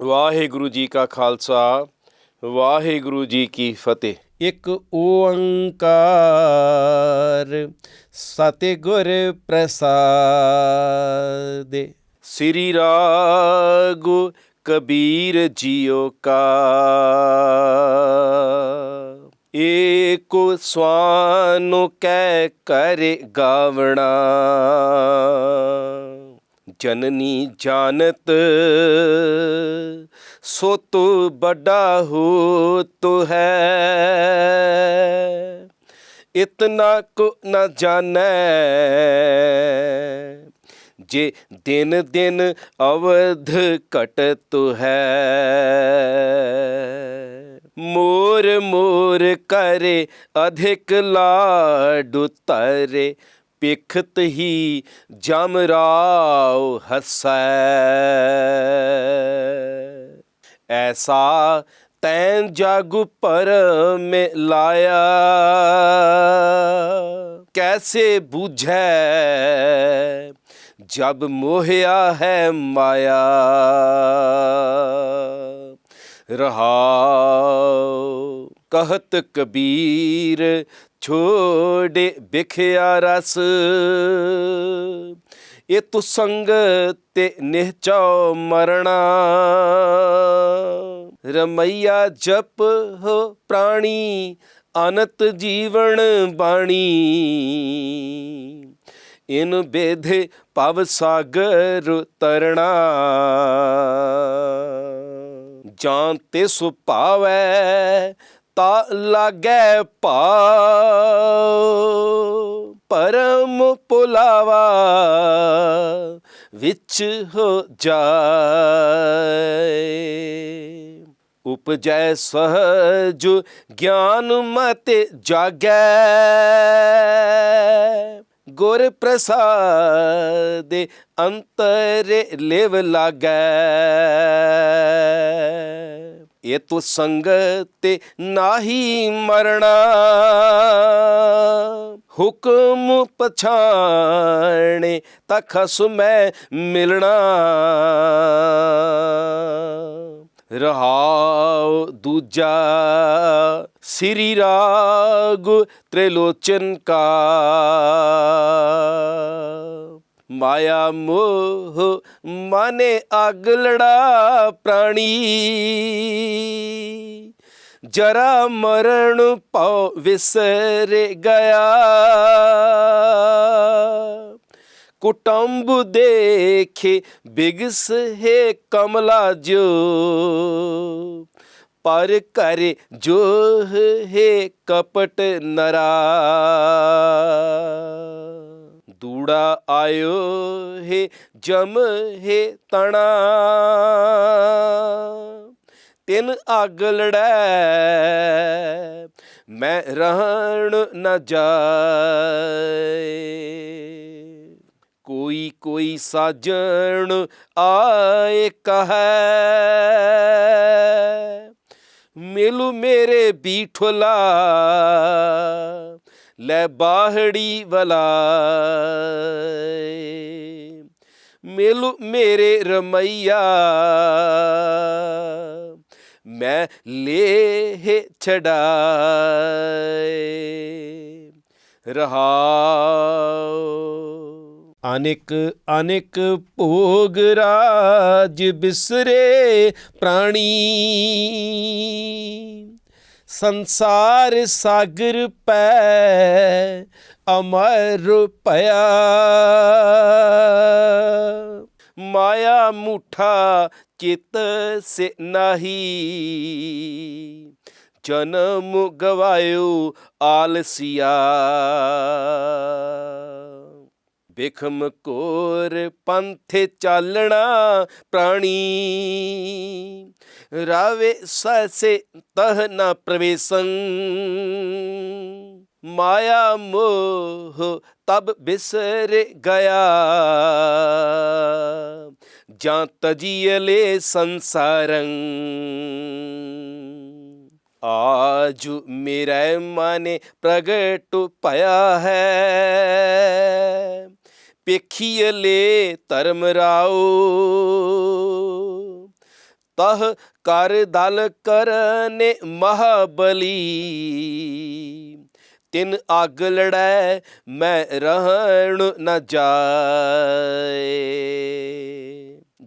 ਵਾਹਿਗੁਰੂ ਜੀ ਕਾ ਖਾਲਸਾ ਵਾਹਿਗੁਰੂ ਜੀ ਕੀ ਫਤਿਹ। ਇੱਕ ਓੰਕਾਰ ਸਤਿਗੁਰ ਪ੍ਰਸਾਦਿ। ਸ੍ਰੀ ਰਾਗੁ ਕਬੀਰ ਜੀਓ ਕਾ। ਏਕੋ ਸਵਾਨੁ ਕਹਿ ਕਰੇ ਗਾਵਣਾ। ਜਨਨੀ ਜਾਣਤ, ਸੋ ਤੋ ਬੜਾ ਹੋ ਤੋ ਹੈ। ਇਤਨਾ ਕੋ ਨਾ ਜਾਣੈ, ਜੇ ਦਿਨ ਦਿਨ ਅਵਧ ਘਟਤ ਹੈ। ਮੋਰ ਮੋਰ ਕਰੇ, ਅਧਿਕ ਲਾਡੂ ਤਰੇ ਪਿਖਤ ਹੀ ਜਮ ਰਾਉ ਹਸੈ। ਐਸਾ ਤੈਨ ਜਗ ਪਰ ਮੇ ਲਾਇਆ। ਕੈਸੇ ਬੁਝੈ? ਜਬ ਮੋਹਿਆ ਹੈ ਮਾਇਆ। ਰਹਾਉ ਕਹਤ ਕਬੀਰ ਛੋੜੇ ਵਿਖਿਆ ਰਸ। ਇਹ ਤੁ ਸੰਗ ਤੇ ਨਿਹਚੋ ਮਰਣਾ। ਰਮਈਆ ਜਪ ਹੋ ਪ੍ਰਾਣੀ, ਅਨੰਤ ਜੀਵਨ ਬਾਣੀ। ਇਨ ਬੇਧੇ ਭਵ ਸਾਗਰ ਤਰਣਾ। ਜਾਂ ਤੇ ਸੁਭਾਵੈ ਤਾ ਲਾਗੈ ਭਾਉ ਪਰਮ ਪੁਲਾਵਾ ਵਿੱਚ ਹੋ ਜਾਏ। ਉਪਜੈ ਸਹਜ ਗਿਆਨ ਮਤਿ ਜਾਗੈ। ਗੁਰ ਪ੍ਰਸਾਦਿ ਅੰਤਰ ਲਿਵ ਲਾਗੈ। ਇਹ ਤੋ ਸੰਗਤ ਤੇ ਨਾਹੀ ਮਰਣਾ। ਹੁਕਮ ਪਛਾਣੇ ਤਾਂ ਖਸਮੈ ਮਿਲਣਾ। ਰਹਾਉ ਦੂਜਾ ਸ੍ਰੀ ਰਾਗ ਤ੍ਰਿਲੋਚਨ ਕਾ ਮਾਇਆ ਮੋਹ ਮਨੇ ਅਗ ਲੜਾ ਪ੍ਰਾਣੀ। ਜਰਾ ਮਰਨ ਪਉ ਵਿਸਰ ਗਿਆ। ਕੁਟੰਬ ਦੇਖੇ ਬਿਗਸ ਹੈ ਕਮਲਾ ਜੋ। ਪਰ ਕਰ ਜੋ ਹੈ ਕਪਟ ਨਰਾ। ਦੂੜਾ ਆਇਓ ਹੈ, ਜਮ ਹੈ ਤਣਾ। ਤਿੰਨ ਅੱਗ ਲੜੈ, ਮੈਂ ਰਹਿਣ ਨਾ ਜਾਏ। ਕੋਈ ਕੋਈ ਸਾਜਣ ਆਏ ਕਹੈ। ਮਿਲੂ ਮੇਰੇ ਬੀਠਲਾ। ਲੈ ਬਾਹੜੀ ਵਲਾ। ਮਿਲੂ ਮੇਰੇ ਰਮਈਆ। ਮੈਂ ਲੇਹ ਛਡਾਏ। ਰਹਾਉ ਅਨੇਕ ਅਨੇਕ ਭੋਗ ਰਾਜ ਬਿਸਰੇ ਪ੍ਰਾਣੀ। ਸੰਸਾਰ ਸਾਗਰ ਪੈ ਅਮਰ ਭਇਆ। ਮਾਇਆ ਮੁਠਾ ਚਿਤ ਸੇ ਨਹੀਂ। ਜਨਮ ਗਵਾਇਓ ਆਲਸੀਆ। ਬਿਖਮ ਕੋਰ ਪੰਥੇ ਚਾਲਣਾ ਪ੍ਰਾਣੀ। ਰਾਵੇ ਸਸੇ ਤਹ ਨ ਪ੍ਰਵੇਸੰ। ਮਾਇਆ ਮੋਹ ਤਬ ਬਿਸਰ ਗਿਆ। ਜਾਂ ਤਜੀਲੇ ਸੰਸਾਰੰ। ਆਜੁ ਮੇਰੇ ਮਨੇ ਪ੍ਰਗਟ ਭਇਆ ਹੈ। ਪੇਖੀਲੇ ਧਰਮ ਰਾਓ। ਤਹ ਕਰ ਦਲ ਕਰਨੇ ਮਹਾਬਲੀ। ਤਿਨ ਅਗ ਲੜੈ, ਮੈਂ ਰਹਿਣ ਨ ਜਾਏ।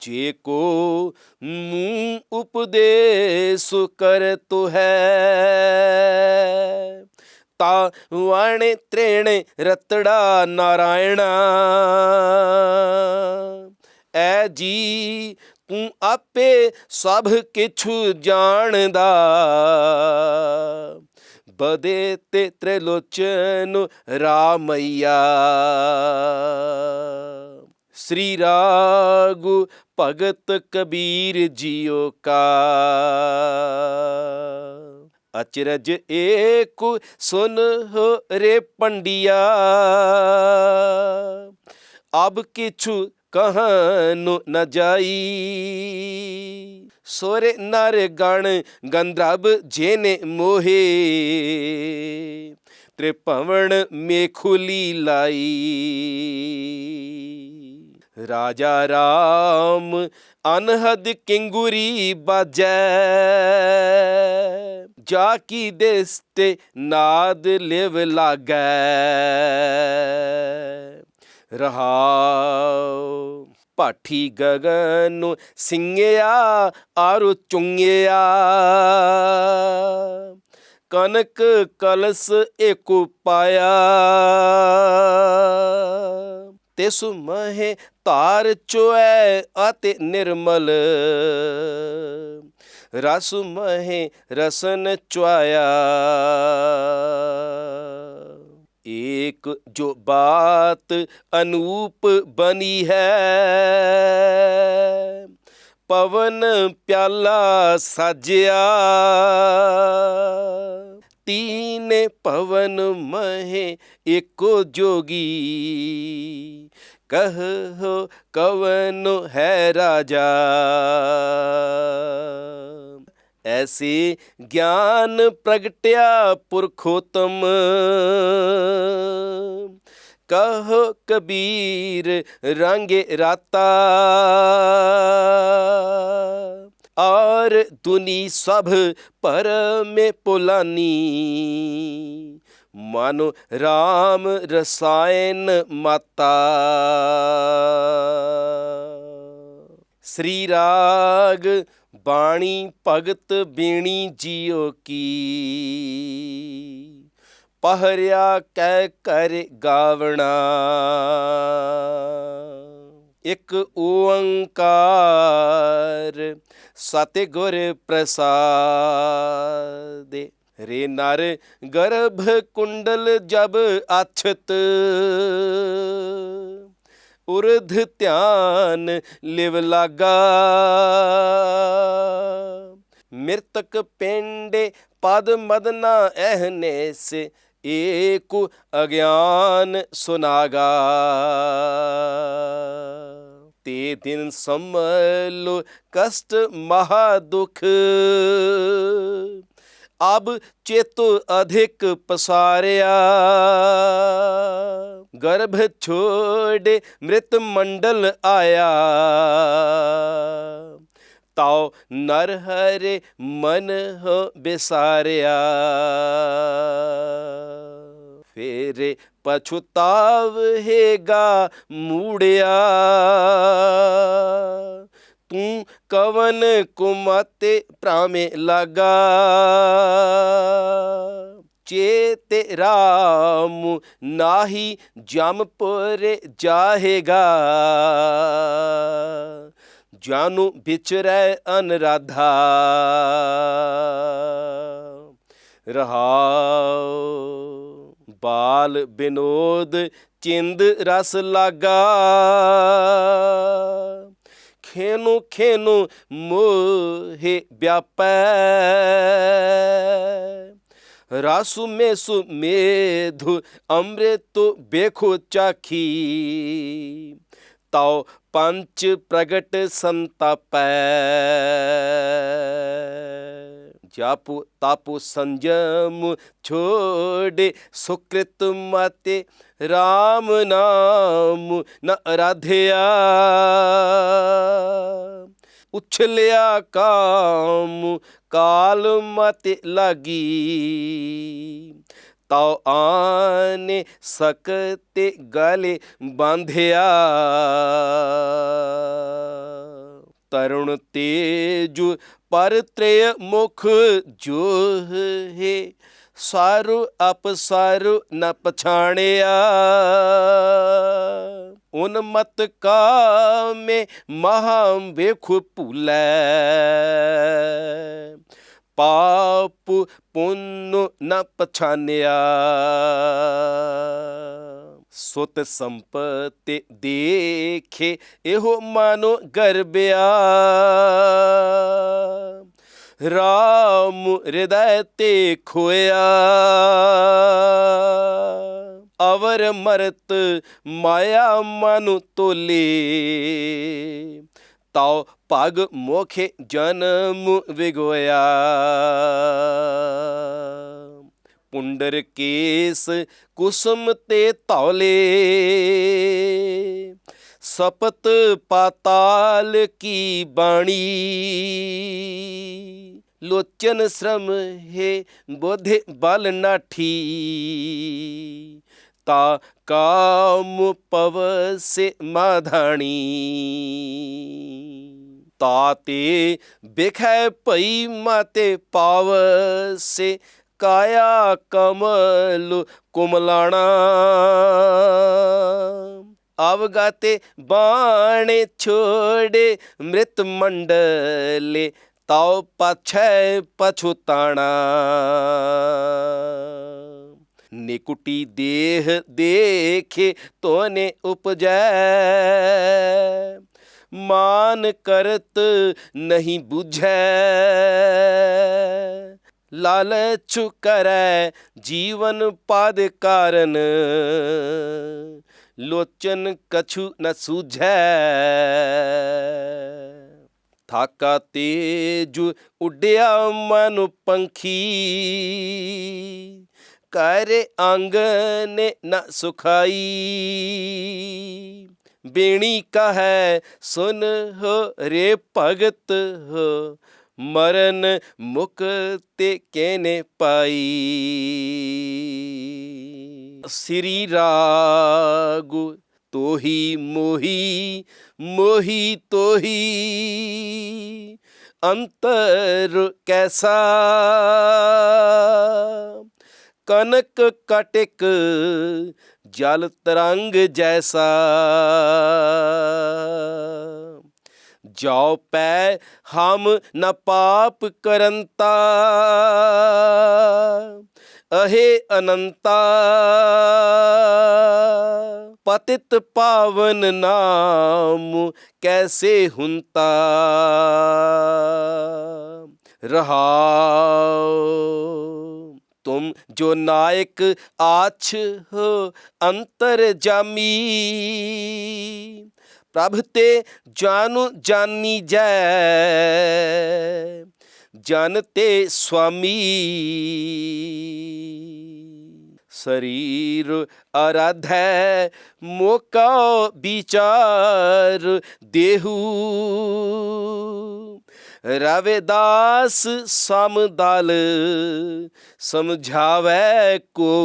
ਜੇ ਕੋ ਮੂੰ ਉਪਦੇਸ ਕਰ ਤੋ ਹੈ ਤਾ ਵਾਣੇ ਤ੍ਰੇਣੇ ਰਤੜਾ ਨਾਰਾਇਣਾ। ਐ ਜੀ, ਤੂੰ ਆਪੇ ਸਭ ਕਿਛੁ ਜਾਣਦਾ। ਬਦੇ ਤੇ ਤ੍ਰਿਲੋਚਨ ਰਾਮਈਆ। ਸ੍ਰੀ ਰਾਗੂ ਭਗਤ ਕਬੀਰ ਜੀਓ ਕਾ। ਅਚਰਜ ਏਕ ਸੁਨ ਹੋ ਰੇ ਪੰਡਿਆ। ਅਬ ਕਿਛੁ ਕਹਨੁ ਨ ਜਾਈ। ਸੋਰੇ ਨਰ ਗਣ ਗੰਧਰਬ ਜੇਨੇ ਮੋਹੇ। ਤ੍ਰਿਭਵਨ ਮੇਖੁਲੀ ਲਾਈ। ਰਾਜਾ ਰਾਮ ਅਨਹਦ ਕਿੰਗੂਰੀ ਬਾਜੈ। ਜਾ ਕੀ ਦੇਸਤੇ ਨਾਦ ਲਿਵ ਲਾਗੈ। ਰਹਾਉ ਪਾਠੀ ਗਗਨ ਨੂੰ ਸਿੰਘਿਆ ਆਰੁ ਚੁੰਗਿਆ। ਕਨਕ ਕਲਸ ਏਕੁ ਪਾਇਆ। ਤਿਸ ਮਹੇ ਧਾਰ ਚੋਐ ਅਤੇ ਨਿਰਮਲ। ਰਸ ਮਹੇ ਰਸਨ ਚੁਆਇਆ ਏਕ ਜੋ ਬਾਤ ਅਨੂਪ ਬਨੀ ਹੈ ਪਵਨ ਪਿਆਲਾ ਸਾਜਿਆ ਤੀਨੇ ਪਵਨ ਮਹੇ ਏਕੋ ਜੋਗੀ ਕਹੋ ਕਵਨ ਹੈ ਰਾਜਾ। ਐਸੀ ਗਿਆਨ ਪ੍ਰਗਟਿਆ ਪੁਰਖੋਤਮ। ਕਹੋ ਕਬੀਰ ਰੰਗੇ ਰਾਤਾ। ਔਰ ਦੁਨੀ ਸਭ ਪਰਮੇ ਪੁਲਾਨੀ। ਮਾਨੋ RAM ਰਸਾਇਨ ਮਾਤਾ। ਸ੍ਰੀ ਰਾਗ ਬਾਣੀ ਭਗਤ ਬੀਣੀ ਜੀਓ ਕੀ। ਪਹਰਿਆ ਕਹਿ ਕਰ ਗਾਵਣਾ। ਇੱਕ ਓੰਕਾਰ ਸਤਿਗੁਰ ਪ੍ਰਸਾਦਿ। ਰੇ ਨਰ ਗਰਭ ਕੁੰਡਲ ਜਬ ਅਛਤ ਉਰਧ ਧਿਆਨ ਲਿਵ ਲਾਗਾ। ਮਿਰਤਕ ਪਿੰਡੇ ਪਦ ਮਦਨਾ ਐਹਨੇਸ ਏਕੁ ਅਗਿਆਨ ਸੁਨਾਗਾ। ਤੇ ਦਿਨ ਸੰਮਲੋ ਕਸ਼ਟ ਮਹਾ ਦੁਖ। ਅਬ ਚੇਤੁ ਅਧਿਕ ਪਸਾਰਿਆ। ਗਰਭ ਛੋੜੇ ਮ੍ਰਿਤ ਮੰਡਲ ਆਇਆ। ਤਾਉ ਨਰ ਹਰੇ ਮਨ ਹੋ ਬਿਸਾਰਿਆ। ਫੇਰੇ ਪਛੁਤਾਵ ਹੈਗਾ ਮੂੜਿਆ। ਤੂੰ ਕਵਨ ਕੁਮਤੇ ਪ੍ਰਾਮੇ ਲਗਾ। ਚੇਤ ਰਾਮ ਨਾਹੀ ਜਮਪੁਰ ਜਾਹੇਗਾ। ਜਾਨੂ ਵਿਚਰੈ ਅਨਰਾਧਾ। ਰਹਾਉ ਬਾਲ ਬਿਨੋਦ ਚਿੰਦ ਰਸ ਲਾਗਾ। ਖੇਨੂ ਖੇਨੂ ਮੋਹਿ ਵਿਆਪੈ। ਰਾਸੁ ਮੇਸੁ ਮੇਧੁ ਅੰਮ੍ਰਿਤ ਬੇਖੋ ਚਾਖੀ। ਤਾਉ ਪੰਚ ਪ੍ਰਗਟ ਸੰਤਾਪੈ। ਜਾਪੁ ਤਾਪੁ ਸੰਜਮ ਛੋੜੇ, ਸੁਕ੍ਰਿਤ ਮਤੇ RAM ਨਾਮ ਨ ਅਰਾਧਿਆ। ਉਛਲਿਆ ਕਾਮ, ਕਾਲ ਮਤ ਲਾਗੀ। ਤਉ ਆਨੇ ਸਕਤੇ ਗਲੇ ਬਾਂਧਿਆ। ਤਰੁਣ ਤੇਜੁ, ਪਰ ਤ੍ਰਯ ਮੁਖ ਜੋ ਹੈ। ਸਾਰੂ ਅਪਸਾਰੂ ਨ ਪਛਾਣਿਆ। ਉਨ ਮਤ ਕਾਮੇ ਮਹਾ ਵੇਖ ਭੂਲੈ। ਪਾਪ ਪੁੰਨ ਨ ਪਛਾਨਿਆ। ਸੁਤ ਸੰਪਤੇ ਦੇਖੇ, ਇਹੋ ਮਾਨੋ ਗਰਬਿਆ। ਰਾਮ ਹਿਰਦੈ ਤੇ ਖੋਇਆ। ਅਵਰ ਮਰਤ ਮਾਇਆ ਮਨੁ ਤੋਲੇ। ਤਾਉ ਭਗ ਮੋਖੇ ਜਨਮ ਵਿਗੋਇਆ। ਪੁੰਡਰ ਕੇਸ ਕੁਸਮ ਤੇ ਧੌਲੇ। ਸਪਤ ਪਾਤਾਲ ਕੀ ਬਾਣੀ। ਲੋਚਨ ਸ਼ਰਮ ਹੈ ਬੋਧੇ ਬਲ ਨਾਠੀ ਤਾ ਕਾਮ ਪਵਸੇ ਮਾਧਾਣੀ। ਤਾਤੇ ਬਿਖੈ ਭਈ ਮਾਤੇ ਪਾਵਸੇ ਕਾਇਆ ਕਮਲ ਕੁਮਲਾਣਾ। ਅਵਗਾਤੇ ਬਾਣੇ ਛੋੜੇ ਮ੍ਰਿਤ ਮੰਡਲੇ, ਤਾਉ ਪਛੈ ਪਛੁਤਾਣਾ ਨਿਕੁਟੀ ਦੇਹ ਦੇਖੇ ਤੋਨੇ ਉਪਜੈ। ਮਾਨ ਕਰਤ ਨਹੀਂ 부 ਝੈ ਲਾਲਚ ਕਰੈ ਜੀਵਨ ਪਾਦ ਕਾਰਨ। ਲੋਚਨ ਕਛੂ ਨ ਸੂਝੈ। ਥਾਕਾ ਤੇਜੁ ਉੱਡਿਆ ਮਨ ਪੰਖੀ। ਕਰ ਅੰਗਨ ਨ ਸੁਖਾਈ। ਬੇਣੀ ਕਹੈ ਸੁਨ ਹੋ ਰੇ ਭਗਤ ਹੋ ਮਰਨ ਮੁਕਤੇ ਕੇਨੇ ਪਾਈ? ਸ੍ਰੀ ਰਾਗੁ ਤੋਹੀ ਮੋਹੀ ਮੋਹੀ ਤੋਹੀ, ਅੰਤਰ ਕੈਸਾ? ਕਨਕ ਕਟਿਕ ਜਲ ਤਰੰਗ ਜੈਸਾ। ਜਾਉ ਪੈ, ਹਮ ਨ ਪਾਪ ਕਰੰਤਾ। ਅਹੇ ਅਨੰਤਾ। ਪਤਿਤ ਪਾਵਨ ਨਾਮ ਕੈਸੇ ਹੁੰਤਾ। ਰਹਾਉ, ਤੁਮ ਜੋ ਨਾਇਕ ਆਛ ਹੋ ਅੰਤਰ ਜਾਮੀ। ਪ੍ਰਭ ਤੇ ਜਾਨੂ ਜਾਨੀ ਜੈ। ਜਨ ਤੇ ਸੁਆਮੀ। ਸਰੀਰ ਅਰਾਧੈ, ਮੋਕਾ ਵਿਚਾਰ ਦੇਹੂ। ਰਵਿਦਾਸ ਸਮਦਲ ਸਮਝਾਵੇ ਕੋ